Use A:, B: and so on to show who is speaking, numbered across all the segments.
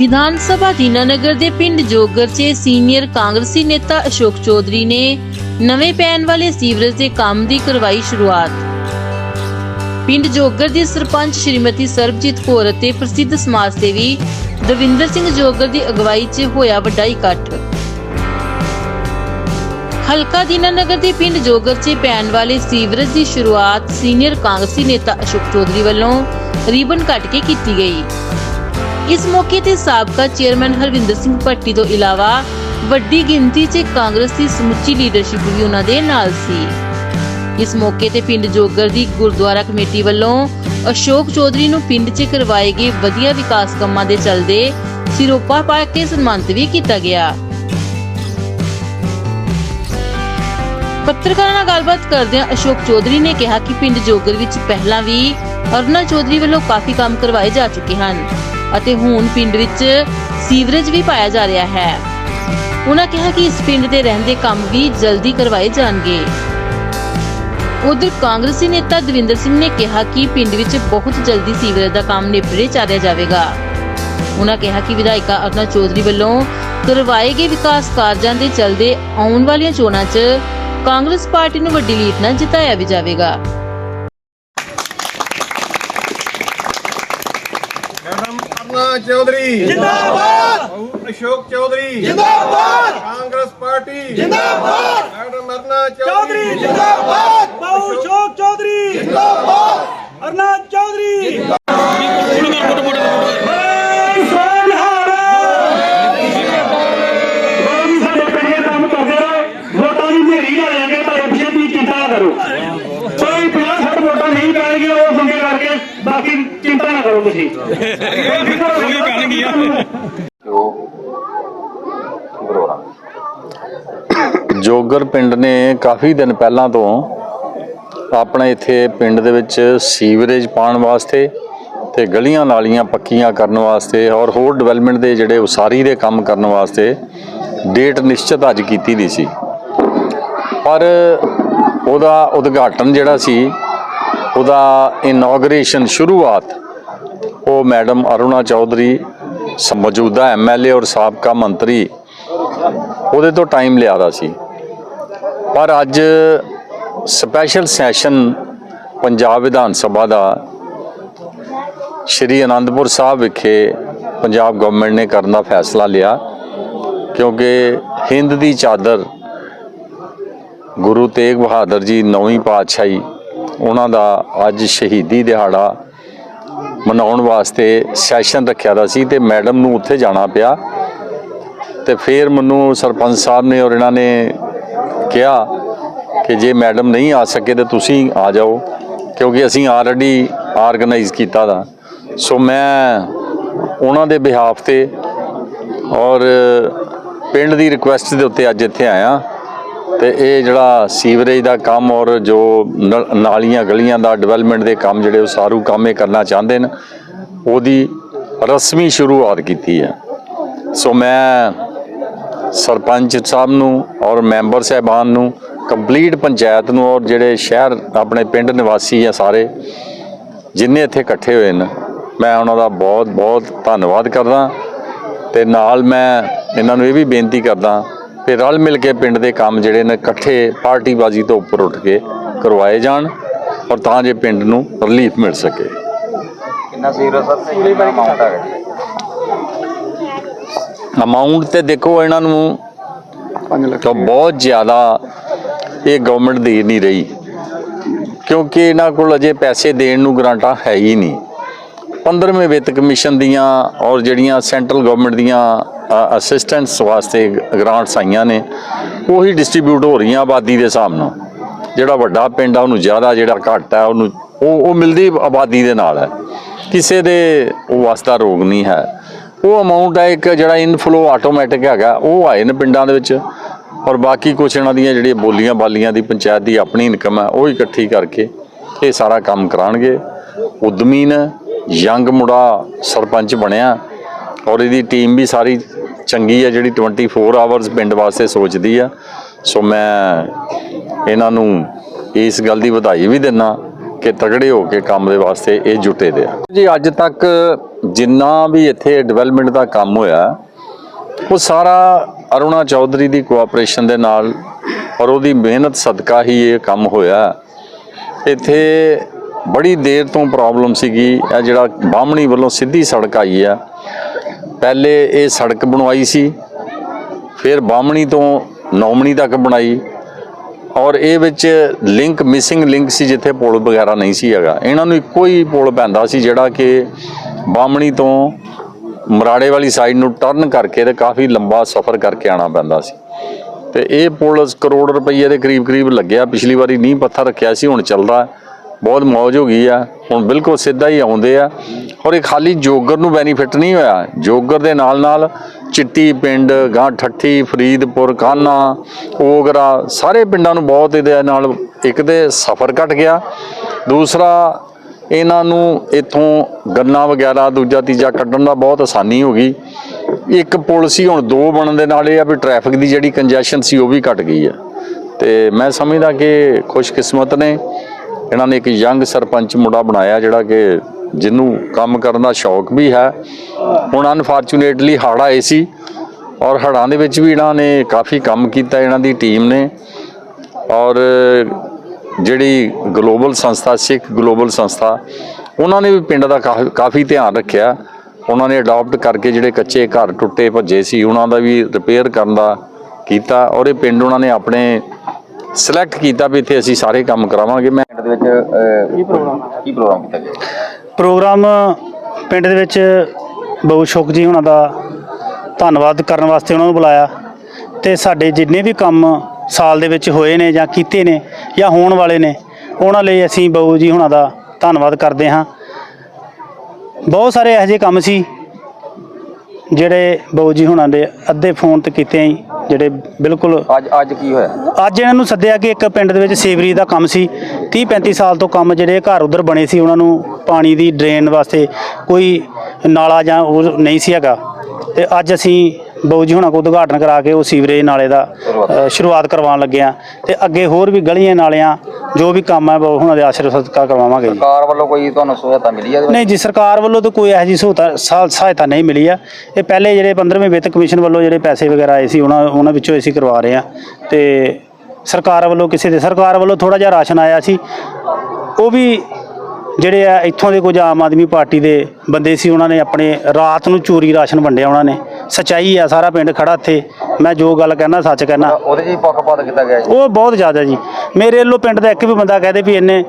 A: ਵਿਧਾਨ ਸਭਾ ਦੀਨਾਨਗਰ ਦੇ ਪਿੰਡ ਜੋਗਰ 'ਚ ਸੀਨੀਅਰ ਕਾਂਗਰਸੀ ਨੇਤਾ ਅਸ਼ੋਕ ਚੌਧਰੀ ਨੇ ਨਵੇਂ ਪੈਣ ਵਾਲੇ ਸੀਵਰੇਜ ਦੇ ਕੰਮ ਦੀ ਕਰਵਾਈ ਸ਼ੁਰੂਆਤ। ਪਿੰਡ ਜੋਗਰ ਦੀ ਸਰਪੰਚ ਸ਼੍ਰੀਮਤੀ ਸਰਬਜੀਤ ਕੌਰ ਅਤੇ ਪ੍ਰਸਿੱਧ ਸਮਾਜ ਸੇਵੀ ਦਵਿੰਦਰ ਸਿੰਘ ਜੋਗਰ ਦੀ ਅਗਵਾਈ 'ਚ ਹੋਇਆ ਵੱਡਾ ਇਕੱਠ। ਹਲਕਾ ਦੀਨਾਨਗਰ ਦੇ ਪਿੰਡ ਜੋਗਰ 'ਚ ਪੈਣ ਵਾਲੇ ਸੀਵਰੇਜ ਦੀ ਸ਼ੁਰੂਆਤ ਸੀਨੀਅਰ ਕਾਂਗਰਸੀ ਨੇਤਾ ਅਸ਼ੋਕ ਚੌਧਰੀ ਵੱਲੋਂ ਰਿਬਨ ਕੱਟ ਕੇ ਕੀਤੀ ਗਈ। ਇਸ ਮੌਕੇ ਤੇ ਸਾਬਕਾ ਚੇਅਰਮੈਨ ਹਰਵਿੰਦਰ ਸਿੰਘ ਭੱਟੀ ਤੋਂ ਇਲਾਵਾ ਵੱਡੀ ਗਿਣਤੀ 'ਚ ਕਾਂਗਰਸ ਦੀ ਸਮੁੱਚੀ ਲੀਡਰਸ਼ਿਪ ਵੀ ਉਹਨਾਂ ਦੇ ਨਾਲ ਸੀ। ਇਸ ਮੌਕੇ ਤੇ ਪਿੰਡ ਜੋਗਰ ਦੀ ਗੁਰਦੁਆਰਾ ਕਮੇਟੀ ਵੱਲੋਂ ਅਸ਼ੋਕ ਚੌਧਰੀ ਨੂੰ ਪਿੰਡ 'ਚ ਕਰਵਾਏ ਗਏ ਵਧੀਆ ਵਿਕਾਸ ਕੰਮਾਂ ਦੇ ਚੱਲਦੇ ਸਿਰੋਪਾ ਪਾ ਕੇ ਸਨਮਾਨਿਤ ਵੀ ਕੀਤਾ ਗਿਆ। ਪੱਤਰਕਾਰਾਂ ਨਾਲ ਗੱਲਬਾਤ ਕਰਦਿਆਂ ਅਸ਼ੋਕ ਚੌਧਰੀ ਨੇ ਕਿਹਾ ਕਿ ਪਿੰਡ ਜੋਗਰ ਵਿੱਚ ਪਹਿਲਾਂ ਵੀ ਅਰੁਣਾ ਚੌਧਰੀ ਵੱਲੋਂ ਕਾਫੀ ਕੰਮ ਕਰਵਾਏ ਜਾ ਚੁੱਕੇ ਹਨ। ਅਤੇ ਹੁਣ ਪਿੰਡ ਵਿੱਚ ਸੀਵਰੇਜ ਵੀ ਪਾਇਆ ਜਾ ਰਿਹਾ ਹੈ। ਉਹਨਾਂ ਕਿਹਾ ਕਿ ਇਸ ਪਿੰਡ ਦੇ ਰਹਿੰਦੇ ਕੰਮ ਵੀ ਜਲਦੀ ਕਰਵਾਏ ਜਾਣਗੇ। ਉਧਰ ਕਾਂਗਰਸੀ ਨੇਤਾ ਦਵਿੰਦਰ ਸਿੰਘ ਨੇ ਕਿਹਾ ਕਿ ਪਿੰਡ ਵਿੱਚ ਬਹੁਤ ਜਲਦੀ ਸੀਵਰੇਜ ਦਾ ਕੰਮ ਨਿਪਟੇ ਚਾਰਿਆ ਜਾਵੇਗਾ। ਉਹਨਾਂ ਕਿਹਾ ਕਿ ਵਿਧਾਇਕਾ ਅਰੁਣਾ ਚੌਧਰੀ ਵੱਲੋਂ ਕਰਵਾਏ ਗਏ ਵਿਕਾਸ ਕਾਰਜਾਂ ਦੇ ਚਲਦੇ ਆਉਣ ਵਾਲੀਆਂ ਚੋਣਾਂ 'ਚ ਕਾਂਗਰਸ ਪਾਰਟੀ ਨੂੰ ਵੱਡੀ ਲੀਡ ਨਾਲ ਜਿਤਾਇਆ ਵੀ ਜਾਵੇਗਾ।
B: ਅਰਨਾ ਚੌਧਰੀ। ਜਿੰਦਾਬਾਦ! ਅਸ਼ੋਕ ਚੌਧਰੀ।
C: ਜਿੰਦਾਬਾਦ!
B: ਕਾਂਗਰਸ ਪਾਰਟੀ।
C: ਜਿੰਦਾਬਾਦ!
B: ਮੈਡਮ ਅਰਨਾ
C: ਚੌਧਰੀ।
B: ਚੌਧਰੀ
C: ਜਿੰਦਾਬਾਦ! ਬਾਬੂ ਅਸ਼ੋਕ ਚੌਧਰੀ ਜਿੰਦਾਬਾਦ! ਅਰਨਾ ਚੌਧਰੀ।
D: ਸਾਡੇ ਪਿੰਡ ਦੇ ਕੰਮ ਕਰਦੇ ਰਹੋ ਵੋਟਾਂ ਦੀ ਨੇਰੀ ਲਾ ਜਾਂਗੇ ਪਰ ਆਪਸ਼ਨ ਦੀ ਚਿੰਤਾ ਨਾ ਕਰੋ ਕੋਈ 50 60 ਵੋਟਾਂ ਨਹੀਂ ਪੈਣਗੀਆਂ ਉਹ ਸੰਗੇ ਕਰਕੇ ਬਾਕੀ ਚਿੰਤਾ ਨਾ ਕਰੋ ਤੁਸੀਂ
E: ਜੋਗਰ ਪਿੰਡ ਨੇ ਕਾਫੀ ਦਿਨ ਪਹਿਲਾਂ ਤੋਂ ਆਪਣੇ ਇੱਥੇ ਪਿੰਡ ਦੇ ਵਿੱਚ ਸੀਵਰੇਜ ਪਾਉਣ ਵਾਸਤੇ ਤੇ ਗਲੀਆਂ ਨਾਲੀਆਂ ਪੱਕੀਆਂ ਕਰਨ ਵਾਸਤੇ ਔਰ ਹੋਰ ਡਿਵੈਲਪਮੈਂਟ ਦੇ ਜਿਹੜੇ ਉਸਾਰੀ ਦੇ ਕੰਮ ਕਰਨ ਵਾਸਤੇ ਡੇਟ ਨਿਸ਼ਚਿਤ ਅੱਜ ਕੀਤੀ ਦੀ ਸੀ। ਪਰ ਉਹਦਾ ਉਦਘਾਟਨ ਜਿਹੜਾ ਸੀ, ਉਹਦਾ ਇਨੋਗ੍ਰੇਸ਼ਨ ਸ਼ੁਰੂਆਤ ਉਹ ਮੈਡਮ ਅਰੁਣਾ ਚੌਧਰੀ ਸ- ਮੌਜੂਦਾ ਐਮਐਲਏ ਔਰ ਸਾਬਕਾ ਮੰਤਰੀ ਉਹਦੇ ਤੋਂ ਟਾਈਮ ਲਿਆਦਾ ਸੀ। ਪਰ ਅੱਜ ਸਪੈਸ਼ਲ ਸੈਸ਼ਨ ਪੰਜਾਬ ਵਿਧਾਨ ਸਭਾ ਦਾ ਸ਼੍ਰੀ ਅਨੰਦਪੁਰ ਸਾਹਿਬ ਵਿਖੇ ਪੰਜਾਬ ਗਵਰਨਮੈਂਟ ਨੇ ਕਰਨ ਦਾ ਫੈਸਲਾ ਲਿਆ ਕਿਉਂਕਿ ਹਿੰਦ ਦੀ ਚਾਦਰ ਗੁਰੂ ਤੇਗ ਬਹਾਦਰ ਜੀ ਨੌਵੀਂ ਪਾਤਸ਼ਾਹੀ, ਉਹਨਾਂ ਦਾ ਅੱਜ ਸ਼ਹੀਦੀ ਦਿਹਾੜਾ ਮਨਾਉਣ ਵਾਸਤੇ ਸੈਸ਼ਨ ਰੱਖਿਆ ਦਾ ਸੀ ਤੇ ਮੈਡਮ ਨੂੰ ਉੱਥੇ ਜਾਣਾ ਪਿਆ। ਤੇ ਫਿਰ ਮੈਨੂੰ ਸਰਪੰਚ ਸਾਹਿਬ ਨੇ ਔਰ ਇਹਨਾਂ ਨੇ ਕਿਹਾ ਕਿ ਜੇ ਮੈਡਮ ਨਹੀਂ ਆ ਸਕੇ ਤਾਂ ਤੁਸੀਂ ਆ ਜਾਓ, ਕਿਉਂਕਿ ਅਸੀਂ ਆਲਰੇਡੀ ਆਰਗੇਨਾਈਜ਼ ਕੀਤਾ ਦਾ। ਸੋ ਮੈਂ ਉਹਨਾਂ ਦੇ ਬਿਹਾਫ ਤੇ ਔਰ ਪਿੰਡ ਦੀ ਰਿਕੁਐਸਟ ਦੇ ਉੱਤੇ ਅੱਜ ਇੱਥੇ ਆਇਆ। ਤੇ ਇਹ ਜਿਹੜਾ ਸੀਵਰੇਜ ਦਾ ਕੰਮ ਔਰ ਜੋ ਨ- ਨਾਲੀਆਂ, ਗਲੀਆਂ ਦਾ ਡਿਵੈਲਪਮੈਂਟ ਦੇ ਕੰਮ ਜਿਹੜੇ ਉਸਾਰੂ ਕੰਮ ਇਹ ਕਰਨਾ ਚਾਹੁੰਦੇ ਨੇ, ਉਹਦੀ ਰਸਮੀ ਸ਼ੁਰੂਆਤ ਕੀਤੀ ਹੈ। ਸੋ ਮੈਂ ਸਰਪੰਚ ਸਾਹਿਬ ਨੂੰ ਔਰ ਮੈਂਬਰ ਸਾਹਿਬਾਨ ਨੂੰ ਕੰਪਲੀਟ ਪੰਚਾਇਤ ਨੂੰ ਔਰ ਜਿਹੜੇ ਸ਼ਹਿਰ ਆਪਣੇ ਪਿੰਡ ਨਿਵਾਸੀ ਆ ਸਾਰੇ, ਜਿੰਨੇ ਇੱਥੇ ਇਕੱਠੇ ਹੋਏ ਨੇ, ਮੈਂ ਉਹਨਾਂ ਦਾ ਬਹੁਤ ਬਹੁਤ ਧੰਨਵਾਦ ਕਰਦਾ। ਤੇ ਨਾਲ ਮੈਂ ਇਹਨਾਂ ਨੂੰ ਇਹ ਵੀ ਬੇਨਤੀ ਕਰਦਾ ਕਿ ਰਲ ਮਿਲ ਕੇ ਪਿੰਡ ਦੇ ਕੰਮ ਜਿਹੜੇ ਨੇ ਇਕੱਠੇ ਪਾਰਟੀਬਾਜ਼ੀ ਤੋਂ ਉੱਪਰ ਉੱਠ ਕੇ ਕਰਵਾਏ ਜਾਣ ਔਰ ਤਾਂ ਜੇ ਪਿੰਡ ਨੂੰ ਰਿਲੀਫ ਮਿਲ ਸਕੇ।
F: ਕਿੰਨਾ ਸੀਰੋ ਸਰ? ਤੇ ਕਿੰਨਾ ਅਮਾਉਂਟ
E: ਤੇ ਦੇਖੋ ਇਹਨਾਂ ਨੂੰ 5 ਲੱਖ ਤਾਂ ਬਹੁਤ ਜ਼ਿਆਦਾ ਇਹ ਗਵਰਨਮੈਂਟ ਦੇ ਨਹੀਂ ਰਹੀ। ਕਿਉਂਕਿ ਇਹਨਾਂ ਕੋਲ ਅਜੇ ਪੈਸੇ ਦੇਣ ਨੂੰ ਗਰਾਂਟਾਂ ਹੈ ਹੀ ਨਹੀਂ। 15ਵੇਂ ਵਿੱਤ ਕਮਿਸ਼ਨ ਦੀਆਂ ਔਰ ਜਿਹੜੀਆਂ ਸੈਂਟਰਲ ਗਵਰਨਮੈਂਟ ਦੀਆਂ ਅਸਿਸਟੈਂਟਸ ਵਾਸਤੇ ਗ੍ਰਾਂਟਸ ਆਈਆਂ ਨੇ, ਉਹੀ ਡਿਸਟ੍ਰੀਬਿਊਟ ਹੋ ਰਹੀਆਂ ਆਬਾਦੀ ਦੇ ਹਿਸਾਬ ਨਾਲ। ਜਿਹੜਾ ਵੱਡਾ ਪਿੰਡ ਆ, ਉਹਨੂੰ ਜ਼ਿਆਦਾ ਜਿਹੜਾ ਘੱਟ ਆ, ਉਹਨੂੰ ਉਹ ਉਹ ਮਿਲਦੀ ਆਬਾਦੀ ਦੇ ਨਾਲ ਹੈ। ਕਿਸੇ ਦੇ ਉਹ ਵਾਸਤਾ ਰੋਗ ਨਹੀਂ ਹੈ। ਉਹ ਅਮਾਉਂਟ ਹੈ ਇੱਕ ਜਿਹੜਾ ਇਨਫਲੋ ਆਟੋਮੈਟਿਕ ਹੈਗਾ, ਉਹ ਆਏ ਨੇ ਪਿੰਡਾਂ ਦੇ ਵਿੱਚ। ਔਰ ਬਾਕੀ ਕੁਛ ਇਹਨਾਂ ਦੀਆਂ ਜਿਹੜੀਆਂ ਬੋਲੀਆਂ ਬਾਲੀਆਂ ਦੀ ਪੰਚਾਇਤ ਦੀ ਆਪਣੀ ਇਨਕਮ ਹੈ, ਉਹ ਇਕੱਠੀ ਕਰਕੇ ਇਹ ਸਾਰਾ ਕੰਮ ਕਰਾਣਗੇ ਉਦਮੀ ਨੇ ਯੰਗ ਮੁੰਡਾ ਸਰਪੰਚ ਬਣਿਆ ਔਰ ਇਹਦੀ ਟੀਮ ਵੀ ਸਾਰੀ ਚੰਗੀ ਹੈ ਜਿਹੜੀ 24 ਆਵਰਸ ਪਿੰਡ ਵਾਸਤੇ ਸੋਚਦੀ ਆ। ਸੋ ਮੈਂ ਇਹਨਾਂ ਨੂੰ ਇਸ ਗੱਲ ਦੀ ਵਧਾਈ ਵੀ ਦਿੰਦਾ ਕਿ ਤਗੜੇ ਹੋ ਕੇ ਕੰਮ ਦੇ ਵਾਸਤੇ ਇਹ ਜੁਟੇ ਦੇ ਆ। ਜੀ, ਅੱਜ ਤੱਕ ਜਿੰਨਾ ਵੀ ਇੱਥੇ ਡਿਵੈਲਪਮੈਂਟ ਦਾ ਕੰਮ ਹੋਇਆ, ਉਹ ਸਾਰਾ ਅਰੁਣਾ ਚੌਧਰੀ ਦੀ ਕੋਆਪਰੇਸ਼ਨ ਦੇ ਨਾਲ ਔਰ ਉਹਦੀ ਮਿਹਨਤ ਸਦਕਾ ਹੀ ਇਹ ਕੰਮ ਹੋਇਆ। ਇੱਥੇ ਬੜੀ ਦੇਰ ਤੋਂ ਪ੍ਰੋਬਲਮ ਸੀਗੀ, ਇਹ ਜਿਹੜਾ ਬਾਹਮਣੀ ਵੱਲੋਂ ਸਿੱਧੀ ਸੜਕ ਆਈ ਆ। ਪਹਿਲੇ ਇਹ ਸੜਕ ਬਣਵਾਈ ਸੀ, ਫਿਰ ਬਾਮਣੀ ਤੋਂ ਨੌਮਣੀ ਤੱਕ ਬਣਾਈ ਔਰ ਇਹ ਵਿੱਚ ਲਿੰਕ ਮਿਸਿੰਗ ਲਿੰਕ ਸੀ ਜਿੱਥੇ ਪੁਲ ਵਗੈਰਾ ਨਹੀਂ ਸੀ ਹੈਗਾ। ਇਹਨਾਂ ਨੂੰ ਇੱਕੋ ਹੀ ਪੁਲ ਪੈਂਦਾ ਸੀ ਜਿਹੜਾ ਕਿ ਬਾਹਮਣੀ ਤੋਂ ਮਰਾੜੇ ਵਾਲੀ ਸਾਈਡ ਨੂੰ ਟਰਨ ਕਰਕੇ ਤੇ ਕਾਫੀ ਲੰਬਾ ਸਫ਼ਰ ਕਰਕੇ ਆਣਾ ਪੈਂਦਾ ਸੀ। ਤੇ ਇਹ ਪੁਲ ਕਰੋੜ ਰੁਪਈਏ ਦੇ ਕਰੀਬ ਕਰੀਬ ਲੱਗਿਆ। ਪਿਛਲੀ ਵਾਰੀ ਨੀਂਹ ਪੱਥਰ ਰੱਖਿਆ ਸੀ, ਹੁਣ ਚੱਲਦਾ। ਬਹੁਤ ਮੌਜ ਹੋ ਗਈ ਆ। ਹੁਣ ਬਿਲਕੁਲ ਸਿੱਧਾ ਹੀ ਆਉਂਦੇ ਆ। ਔਰ ਇਹ ਖਾਲੀ ਜੋਗਰ ਨੂੰ ਬੈਨੀਫਿਟ ਨਹੀਂ ਹੋਇਆ। ਜੋਗਰ ਦੇ ਨਾਲ ਨਾਲ ਚਿੱਟੀ ਪਿੰਡ, ਗਾਂ ਠੱਠੀ, ਫਰੀਦਪੁਰ, ਕਾਨਾ, ਓਗਰਾ, ਸਾਰੇ ਪਿੰਡਾਂ ਨੂੰ ਬਹੁਤ ਇਹਦੇ ਨਾਲ ਇੱਕ ਤੇ ਸਫ਼ਰ ਘਟ ਗਿਆ। ਦੂਸਰਾ, ਇਹਨਾਂ ਨੂੰ ਇਥੋਂ ਗੰਨਾ ਵਗੈਰਾ, ਦੂਜਾ, ਤੀਜਾ ਕੱਢਣ ਦਾ ਬਹੁਤ ਆਸਾਨੀ ਹੋ ਗਈ। ਇੱਕ ਪੁਲ ਸੀ, ਹੁਣ ਦੋ ਬਣਨ ਦੇ ਨਾਲ ਇਹ ਆ ਵੀ ਟ੍ਰੈਫਿਕ ਦੀ ਜਿਹੜੀ ਕੰਜੈਸ਼ਨ ਸੀ, ਉਹ ਵੀ ਘਟ ਗਈ ਆ। ਤੇ ਮੈਂ ਸਮਝਦਾ ਕਿ ਖੁਸ਼ਕਿਸਮਤ ਨੇ। ਇਹਨਾਂ ਨੇ ਇੱਕ ਯੰਗ ਸਰਪੰਚ ਮੁੰਡਾ ਬਣਾਇਆ ਜਿਹੜਾ ਕਿ ਜਿਹਨੂੰ ਕੰਮ ਕਰਨ ਦਾ ਸ਼ੌਕ ਵੀ ਹੈ। ਹੁਣ ਅਨਫੋਰਚੂਨੇਟਲੀ ਹੜ੍ਹ ਆਏ ਸੀ ਔਰ ਹੜ੍ਹਾਂ ਦੇ ਵਿੱਚ ਵੀ ਇਹਨਾਂ ਨੇ ਕਾਫੀ ਕੰਮ ਕੀਤਾ ਇਹਨਾਂ ਦੀ ਟੀਮ ਨੇ। ਔਰ ਜਿਹੜੀ ਗਲੋਬਲ ਸੰਸਥਾ, ਸਿੱਖ ਗਲੋਬਲ ਸੰਸਥਾ, ਉਹਨਾਂ ਨੇ ਵੀ ਪਿੰਡ ਦਾ ਕਾਫੀ- ਕਾਫੀ ਧਿਆਨ ਰੱਖਿਆ। ਉਹਨਾਂ ਨੇ ਅਡਾਪਟ ਕਰਕੇ ਜਿਹੜੇ ਕੱਚੇ ਘਰ ਟੁੱਟੇ ਭੱਜੇ ਸੀ, ਉਹਨਾਂ ਦਾ ਵੀ ਰਿਪੇਅਰ ਕਰਨ ਦਾ ਕੀਤਾ ਔਰ ਇਹ ਪਿੰਡ ਉਹਨਾਂ ਨੇ ਆਪਣੇ ਸਿਲੈਕਟ ਕੀਤਾ ਵੀ ਇੱਥੇ ਅਸੀਂ ਸਾਰੇ ਕੰਮ ਕਰਾਵਾਂਗੇ। ਮੈਂ
F: ਪਿੰਡ ਦੇ ਵਿੱਚ ਕੀ ਪ੍ਰੋਗਰਾਮ ਕੀ ਪ੍ਰੋਗਰਾਮ ਕੀਤਾ ਗਿਆ?
C: ਪ੍ਰੋਗਰਾਮ ਪਿੰਡ ਦੇ ਵਿੱਚ ਬਹੁ ਸ਼ੁਕ ਜੀ ਉਹਨਾਂ ਦਾ ਧੰਨਵਾਦ ਕਰਨ ਵਾਸਤੇ ਉਹਨਾਂ ਨੂੰ ਬੁਲਾਇਆ ਤੇ ਸਾਡੇ ਜਿੰਨੇ ਵੀ ਕੰਮ ਸਾਲ ਦੇ ਵਿੱਚ ਹੋਏ ਨੇ ਜਾਂ ਕੀਤੇ ਨੇ ਜਾਂ ਹੋਣ ਵਾਲੇ ਨੇ ਉਹਨਾਂ ਲਈ ਅਸੀਂ ਬਹੁ ਜੀ ਉਹਨਾਂ ਦਾ ਧੰਨਵਾਦ ਕਰਦੇ ਹਾਂ। ਬਹੁਤ ਸਾਰੇ ਇਹੋ ਜਿਹੇ ਕੰਮ ਸੀ ਜਿਹੜੇ ਬਹੁ ਜੀ ਹੁਣਾਂ ਦੇ ਅੱਧੇ ਫੋਨ ਤੇ ਕੀਤੇ ਆਂ ਜਿਹੜੇ ਬਿਲਕੁਲ
F: ਅੱਜ ਅੱਜ ਕੀ ਹੋਇਆ?
C: ਅੱਜ ਇਹਨਾਂ ਨੂੰ ਸੱਦਿਆ ਕਿ ਇੱਕ ਪਿੰਡ ਦੇ ਵਿੱਚ ਸੇਵਰੀ ਦਾ ਕੰਮ ਸੀ 30 35 ਸਾਲ ਤੋਂ ਕੰਮ ਜਿਹੜੇ ਘਰ ਉਧਰ ਬਣੇ ਸੀ ਉਹਨਾਂ ਨੂੰ ਪਾਣੀ ਦੀ ਡਰੇਨ ਵਾਸਤੇ ਕੋਈ ਨਾਲਾ ਜਾਂ ਉਹ ਨਹੀਂ ਸੀ ਹੈਗਾ। ਤੇ ਅੱਜ ਅਸੀਂ ਬਾਊ ਜੀ ਹੁਣਾਂ ਕੋਲ ਉਦਘਾਟਨ ਕਰਾ ਕੇ ਉਹ ਸੀਵਰੇਜ ਨਾਲੇ ਦਾ ਅ, ਸ਼ੁਰੂਆਤ ਕਰਵਾਉਣ ਲੱਗੇ ਆ ਤੇ ਅੱਗੇ ਹੋਰ ਵੀ ਗਲੀਆਂ ਨਾਲਿਆਂ ਜੋ ਵੀ ਕੰਮ ਹੈ ਬਾਊ ਹੁਣਾਂ ਦੇ ਆਸ਼ੀਰਵਾਦ ਸਦਕਾ ਕਰਵਾਵਾਂਗੇ ਜੀ।
F: ਸਰਕਾਰ ਵੱਲੋਂ ਕੋਈ ਤੁਹਾਨੂੰ ਸਹਾਇਤਾ ਮਿਲੀ ਹੈ?
C: ਨਹੀਂ ਜੀ ਸਰਕਾਰ ਵੱਲੋਂ ਤਾਂ ਕੋਈ ਇਹੋ ਜਿਹੀ ਸਹੂਲਤ ਸਾ- ਸਹਾਇਤਾ ਨਹੀਂ ਮਿਲੀ ਆ। ਇਹ ਪਹਿਲੇ ਜਿਹੜੇ 15ਵੇਂ ਵਿੱਤ ਕਮਿਸ਼ਨ ਵੱਲੋਂ ਜਿਹੜੇ ਪੈਸੇ ਵਗੈਰਾ ਆਏ ਸੀ ਉਹਨਾਂ ਉਹਨਾਂ ਵਿੱਚੋਂ ਅਸੀਂ ਕਰਵਾ ਰਹੇ ਆ ਤੇ ਸਰਕਾਰ ਵੱਲੋਂ ਕਿਸੇ ਦੇ ਸਰਕਾਰ ਵੱਲੋਂ ਥੋੜਾ ਜਿਹਾ ਰਾਸ਼ਨ ਆਇਆ ਸੀ। ਉਹ ਵੀ ਜਿਹੜੇ ਆ ਇੱਥੋਂ ਦੇ ਕੁਝ ਆਮ ਆਦਮੀ ਪਾਰਟੀ ਦੇ ਬੰਦੇ ਸੀ ਉਹਨਾਂ ਨੇ ਆਪਣੇ ਰਾਤ ਨੂੰ ਚੋਰੀ ਰਾਸ਼ਨ ਵੰਡਿਆ ਉਹਨਾਂ ਨੇ। ਸਚਾਈ ਆ ਸਾਰਾ ਪਿੰਡ ਖੜਾ ਇੱਥੇ। ਮੈਂ ਜੋ ਗੱਲ ਕਹਿਣਾ ਸੱਚ ਕਹਿਣਾ।
F: ਉਹਦੇ ਹੀ ਪੱਖਪਾਤ ਕੀਤਾ ਗਿਆ ਜੀ।
C: ਉਹ ਬਹੁਤ ਜ਼ਿਆਦਾ ਜੀ। ਮੇਰੇ ਵੱਲੋਂ ਪਿੰਡ ਦਾ ਇੱਕ ਵੀ ਬੰਦਾ ਕਹਦੇ ਵੀ ਇਹਨੇ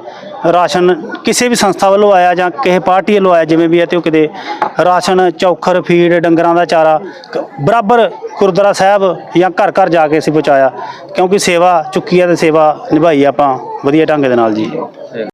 C: ਰਾਸ਼ਨ ਕਿਸੇ ਵੀ ਸੰਸਥਾ ਵੱਲੋਂ ਆਇਆ ਜਾਂ ਕਿਸੇ ਪਾਰਟੀ ਵੱਲੋਂ ਆਇਆ ਜਿਵੇਂ ਵੀ ਹੈ ਤੇ ਉਹ ਕਿਤੇ ਰਾਸ਼ਨ ਚੌਖਰ ਫੀਡ ਡੰਗਰਾਂ ਦਾ ਚਾਰਾ ਬਰਾਬਰ ਗੁਰਦੁਆਰਾ ਸਾਹਿਬ ਜਾਂ ਘਰ ਘਰ ਜਾ ਕੇ ਅਸੀਂ ਪਹੁੰਚਾਇਆ। ਕਿਉਂਕਿ ਸੇਵਾ ਚੁੱਕੀ ਹੈ ਤੇ ਸੇਵਾ ਨਿਭਾਈ ਆਪਾਂ ਵਧੀਆ ਢੰਗ ਦੇ ਨਾਲ ਜੀ।